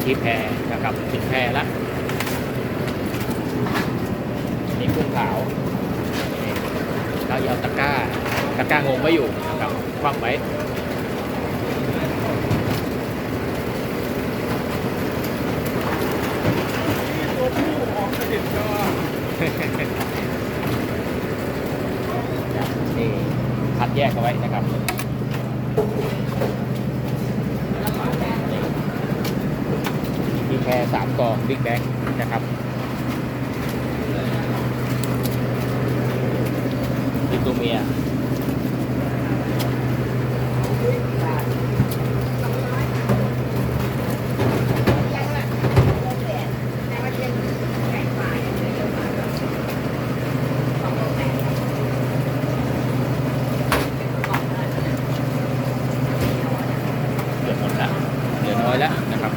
่ที่แพนะครับถึงแพแล้วนี่กุ้งขาวนี่เราเอาตะกร้าตะกร้างงไว้อยู่นะครับคว่ำไว้ตัวผู้ของเด็จก็นี่คัดแยกเอาไว้นะครับมีแค่สามกองบิ๊กแบงนะครับนี่ตัวเมีย เกือบหมดแล้วเหลือน้อยแล้วนะครับ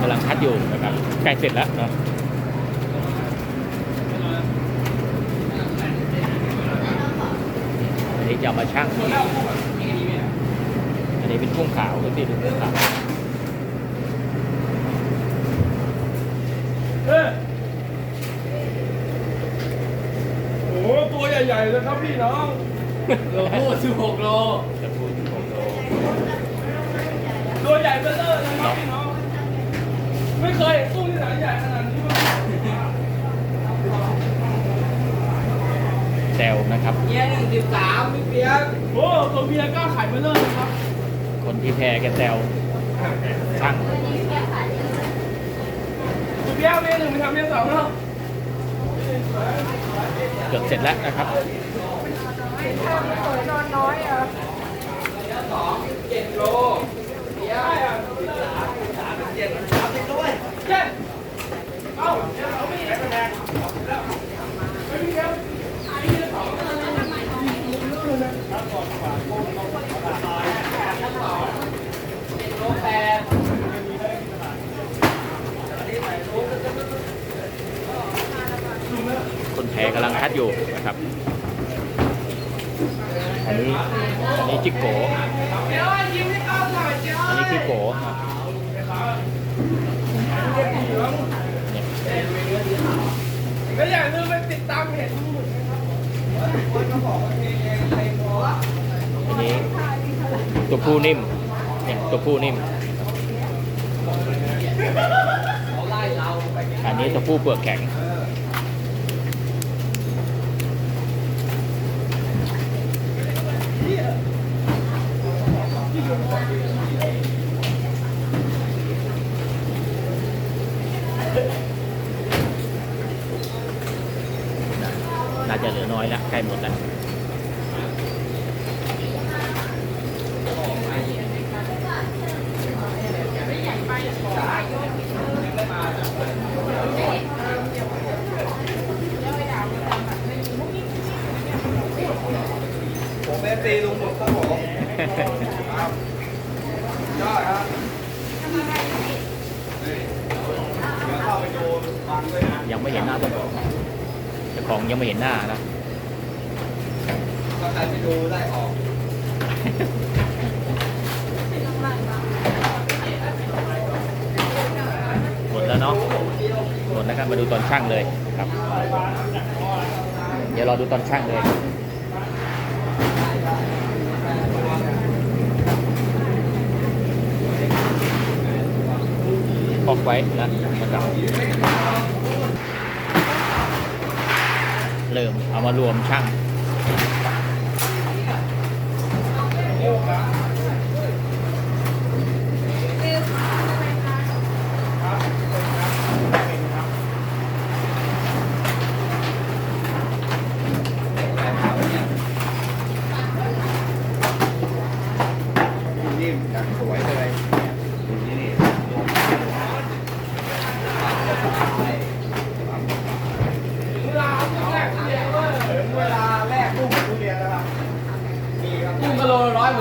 กำลังคัดอยู่ นะครับใกล้เสร็จแล้วเนาะอันนี้จะเอามาชั่งอันนี้เป็นกุ้งขาวดูสิดูกุ้งขาวเฮ้ยโอ้โหตัวใหญ่ๆเลยครับพี่น้องโลพูดสิบหกโลจะพูดของโลตัวใหญ่เบ้อเลยนะครับพี่น้อง ไม่เคยเห็นกุ้งที่ไหนใหญ่ขนาดนี้มา แซว นะครับ เมียหนึ่งสิบสามพี่เปียกโอ้ตัวเมียกล้าขายเบ้อเลยนะครับ คนที่แพ้แกแซวช่างตัวเมียเมียหนึ่งไปทำเมียสองเนาะเกือบเสร็จแล้วนะครับเจ็ดโลเปียกเจ็ดสามสิบด้วย เจ๊เอ้าเอาไม่ไหนมาแดงไม่มีครับ โลแปด คน แพ้กำลังคัดอยู่นะครับ อันนี้อันนี้จิกโกเดี๋ยวยิ้มให้เขาหน่อยเจ้าอันนี้จิกโกครับและอย่าลืมไปติดตามเพจทั้งหมดนะครับอันนี้ตัวผู้นิ่มเนี่ยตัวผู้นิ่ม อันนี้ตัวผู้เปลือกแข็ง น่าจะเหลือน้อยแล้วใกล้หมดแล้ว ผมเป็นตีลุงหมดครับผมยอดครับเดี๋ยวเข้าไปดูฟังด้วยนะยังไม่เห็นหน้าเจ้าของเจ้าของยังไม่เห็นหน้านะถ้าใครไปดูได้ออก มดแล้วครับ มาดูตอนช่างเลยครับ เดี๋ยวรอดูตอนช่างเลยพอกไว้นะนะครับเริ่มเอามารวมช่าง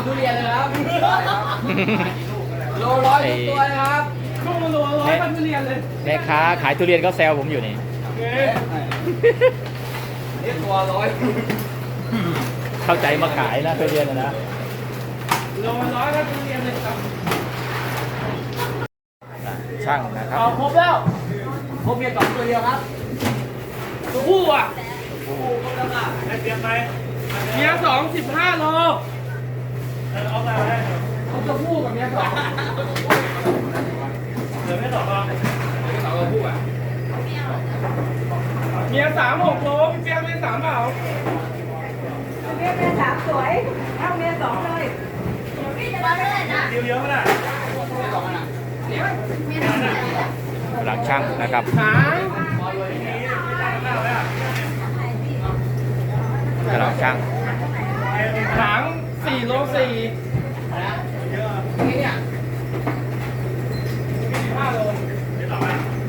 เเรียนเลยครับ โลร้อยทุกตัวเลยครับลูกมันโลร้อยพันทุเรียนเลยแม่ค้าขายทุเรียนก็แซวผมอยู่นี่นี่ตัวร้อยเข้าใจมาขายนะทุเรียนนะนะโลร้อยพันทุเรียนเลยครับ ช่างนะครับเอาครบแล้วพบเมียสองตัวเดียวครับตัวผู้อะเมียสองสิบห้าโล เอาไป เอาตัวผู้กับเมียสองสองตัวผู้อะเมียสามหกโลพี่เปียกเมียสามเปล่าเมียเป็นสามสวยเอาเมียสองเลยกำลังช่างนะครับหางกำลังช่างหางสี่โลสี่ ห้าโล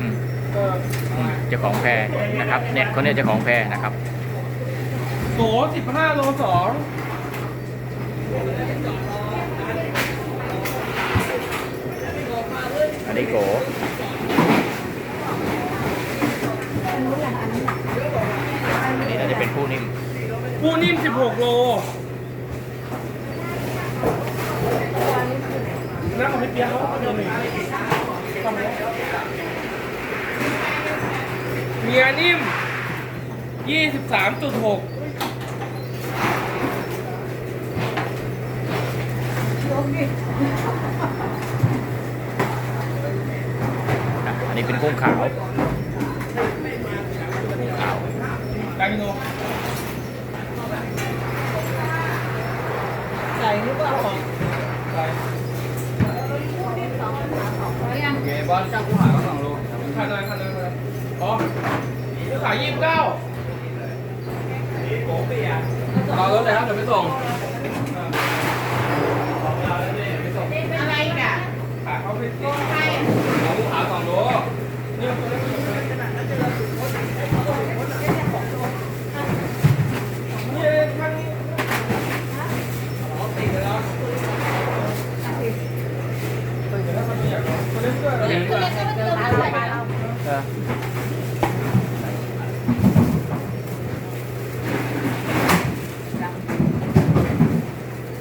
อืมเออเจ้าของแพรนะครับ เนี่ยคนเนี้เจ้าของแพรนะครับโสสิบห้าโลสองอันนี้โกอันนี้น่าจะเป็นผู้นิ่มผู้นิ่มสิบหกโล นั่งกับพี่เปียกเขาเดินหนึ่งทำไมเมียนิ่มยี่สิบสามจุดหกนะอันนี้เป็นกุ้งขาวกุ้งขาวไกกิโลใส่หรือเปล่า โอเคบอลจ้างผู้หาก็สองโลขาดอะไรขาดอะไรขาดอะไรอ๋อผู้ขายยี่สิบเก้ารอรถเลยครับเดี๋ยวไปส่งอะไรเนี่ยขายเขาไปสิ เอาผู้หาสองโล นี่ทั้งคนเล่นเสื้อเหรอ เออ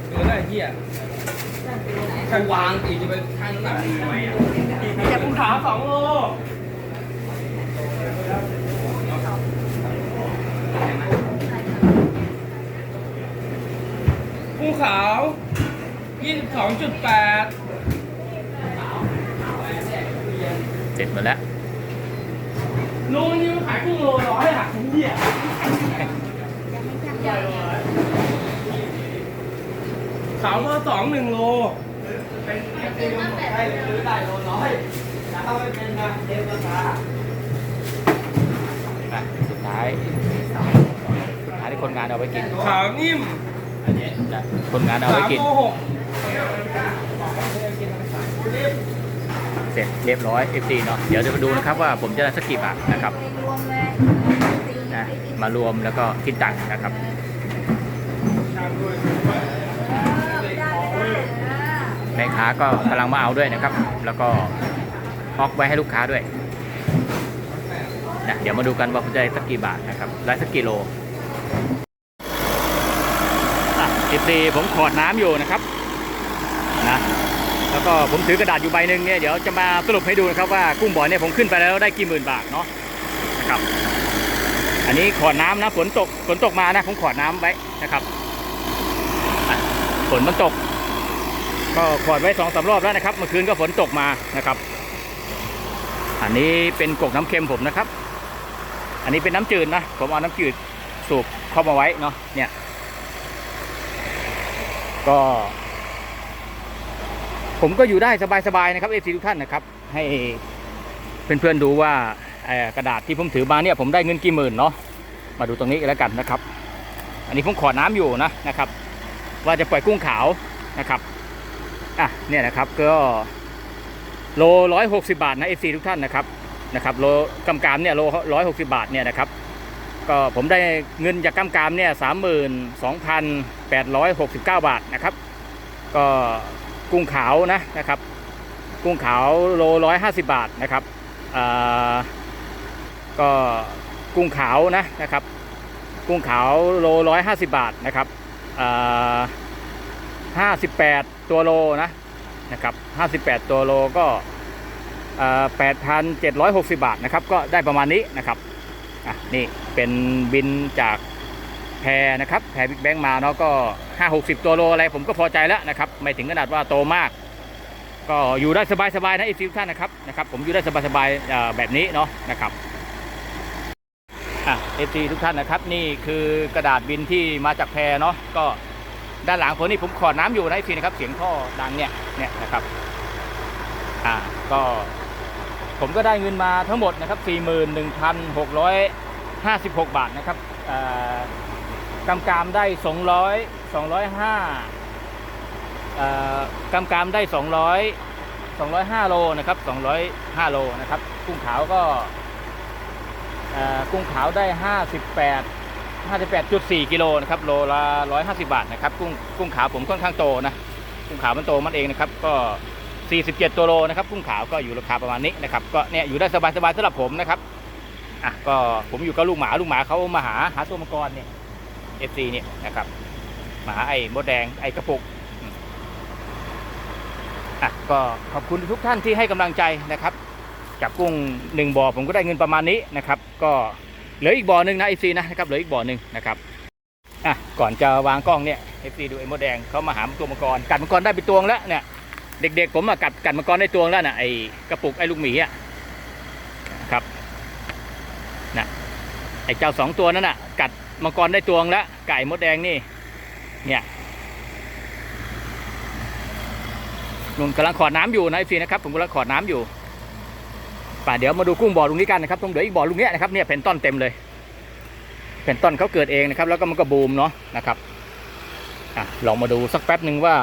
เหลืออะไรเหี้ย ข้างวางอีก จะไปข้างน้ำหนักทำไมอะแต่คุณขาสองโลกุ้งขาว22.8เสร็จหมดแล้ว ลุงนี่มันขายกุ้งโลร้อยอะเหี้ยขาวเบอร์สองหนึ่งโล ได้ซื้อได้โลร้อยถ้าเข้าไม่เป็นนะเทปราคาอะสุดท้ายสุดท้ายที่คนงานเอาไว้กิน ขาวนิ่มนะคนงานเอาสาไว้มกินโลหกเสร็จเรียบร้อย FC เนาะ เดี๋ยวจะมาดูนะครับว่าผมจะได้สักกี่บาทนะครับ รวมเลยนะ มารวมแล้วก็คิดตังค์นะครับ แม่ค้าก็กำลังมาเอาด้วยนะครับ แล้วก็ฮอกไว้ให้ลูกค้าด้วยนะเดี๋ยวมาดูกันว่าผมจะได้สักกี่บาทนะครับได้สักกิโลอะ14ผมขอดน้ำอยู่นะครับนะแล้วก็ผมถือกระดาษอยู่ใบหนึ่งเนี่ยเดี๋ยวจะมาสรุปให้ดูนะครับว่ากุ้งบ่อเนี่ยผมขึ้นไปแล้วได้กี่หมื่นบาทเนาะนะครับ อันนี้ขอดน้ำนะฝนตกฝนตกมานะผมขอดน้ำไว้นะครับฝนมันตก ก็ขอดไว้สองสารอบแล้วนะครับ เมื่อคืนก็ฝนตกมานะครับ อันนี้เป็นกกน้ำเค็มผมนะครับ อันนี้เป็นน้ำจืดนะ ผมเอาน้ำจืดสูบเข้ามาไว้เนาะ เนี่ย ก็ ผมก็อยู่ได้สบายๆนะครับเอฟซีทุกท่านนะครับ ให้เพื่อนๆดูว่ากระดาษที่ผมถือมาเนี่ยผมได้เงินกี่หมื่นเนาะ มาดูตรงนี้กันแล้วกันนะครับ อันนี้ผมขอน้ำอยู่นะนะครับ ว่าจะปล่อยกุ้งขาวนะครับ อะเนี่ยนะครับก็โลร้อยหกสิบาทนะเอฟซีทุกท่านนะครับนะครับโลกำกามเนี่ยโลร้อยหกสิบาทเนี่ยนะครับก็ผมได้เงินจากกำกามเนี่ยสามหมื่นสองพันแปดร้อยหกสิบเก้าบาทนะครับ ก็กุ้งขาวนะนะครับ กุ้งขาวโลร้อยห้าสิบบาทนะครับอ่าก็กุ้งขาวนะนะครับ กุ้งขาวโลร้อยห้าสิบบาทนะครับห้า สิบแปดตัวโลนะนะครับห้าสิบแปดตัวโลก็แปดพันเจ็ดร้อยหกสิบาทนะครับ ก็ได้ประมาณนี้นะครับอะนี่เป็นบินจากแพรนะครับแพรบิ๊กแบงมาเนาะก็ห้าหกสิบตัวโลอะไรผมก็พอใจแล้วนะครับ ไม่ถึงขนาดว่าโตมาก ก็อยู่ได้สบายๆนะอีฟิวท่านนะครับนะครับผมอยู่ได้สบายๆแบบนี้เนาะนะครับอะเอฟีทุกท่านนะครับ นี่คือกระดาษบินที่มาจากแพรเนาะก็ ด้านหลังผมนี่ผมขอน้ำอยู่นะเอฟีนะครับ เสียงท่อดังเนี่ยเนี่ยนะครับ อ่าก็ผมก็ได้เงินมาทั้งหมดนะครับ 41,656 บาทนะครับอ่ากำกามได้ 200 205เอ่อกำกามได้ 200 205 โลนะครับ 205 โลนะครับ กุ้งขาวก็เอ่อกุ้งขาวได้ 58 58.4 กิโลนะครับโลละ 150 บาทนะครับกุ้งกุ้งขาวผมค่อนข้างโตนะกุ้งขาวมันโตมันเองนะครับก็ 47 ตัวโลนะครับกุ้งขาวก็อยู่ราคาประมาณนี้นะครับก็เนี่ยอยู่ได้สบายๆสำหรับผมนะครับอะก็ผมอยู่กับลูกหมาลูกหมาเขามาหาหาตัวมังกรเนี่ย FC เนี่ยนะครับหมาไอ้มดแดงไอ้กระปุกอะก็ขอบคุณทุกท่านที่ให้กำลังใจนะครับจับกุ้งหนึ่งบ่อผมก็ได้เงินประมาณนี้นะครับ ก็ เหลืออีกบ่อหนึ่งนะไอซีนะครับเหลืออีกบ่อหนึ่งนะครับอะก่อนจะวางกล้องเนี่ยเอฟซีดูไอ้มดแดงเขามาหามตัวมังกรกัดมังกรได้ไปตวงแล้วเนี่ยเด็กๆผมอะกัดกัดมังกรได้ตวงแล้วนะไอ้กระปุกไอ้ลูกหมีอะครับนะไอ้เจ้าสองตัวนั้นอะกัดมังกรได้ตวงแล้วไก่มดแดงนี่เนี่ยนุ่นกำลังขอดน้ำอยู่นะไอซีนะครับผมกำลังขอดน้ำอยู่ ป่าเดี๋ยวมาดูกุ้งบ่อลุงนี้กันนะครับตรงเหลืออีกบ่อลุงเนี้ยนะครับเนี่ยเพนต้นเต็มเลยเพนต้นเขาเกิดเองนะครับ แล้วก็มันก็บูมเนาะนะครับอะลองมาดูสักแป๊บหนึ่งว่า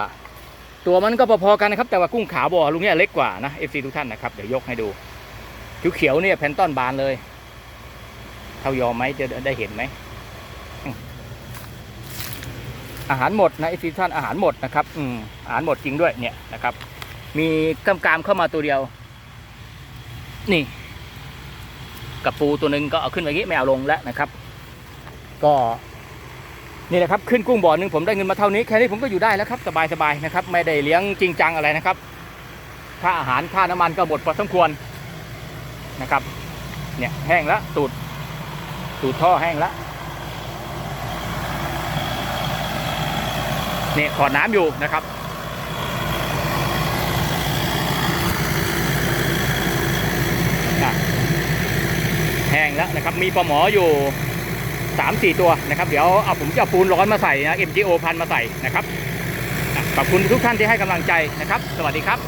ตัวมันก็พอๆกันนะครับ แต่ว่ากุ้งขาวบ่อลุงเนี้ยเล็กกว่านะเอฟซีทุกท่านนะครับเดี๋ยวยกให้ดูเขียวๆเนี่ยเพนต้นบานเลยเท่ายอมไหมจะได้เห็นไหมอาหารหมดนะเอฟซีทุกท่านอาหารหมดนะครับ อืมอาหารหมดจริงด้วยเนี่ยนะครับ มีกำกามเข้ามาตัวเดียว นี่กับปูตัวหนึ่งก็เอาขึ้นไปงี้ไม่เอาลงแล้วนะครับ ก็นี่แหละครับขึ้นกุ้งบ่อหนึ่งผมได้เงินมาเท่านี้แค่นี้ผมก็อยู่ได้แล้วครับสบายสบายๆนะครับ ไม่ได้เลี้ยงจริงจังอะไรนะครับค่าอาหารค่าน้ำมันก็หมดพอสมควรนะครับเนี่ยแห้งแล้วตูดตูดท่อแห้งแล้วเนี่ยขอดน้ำอยู่นะครับ แห้งแล้วนะครับ มีปลาหมออยู่สามสี่ตัวนะครับ เดี๋ยวเอาผมจะเอาปูนร้อนมาใส่นะ MGO พันมาใส่นะครับ ขอบคุณทุกท่านที่ให้กำลังใจนะครับ สวัสดีครับ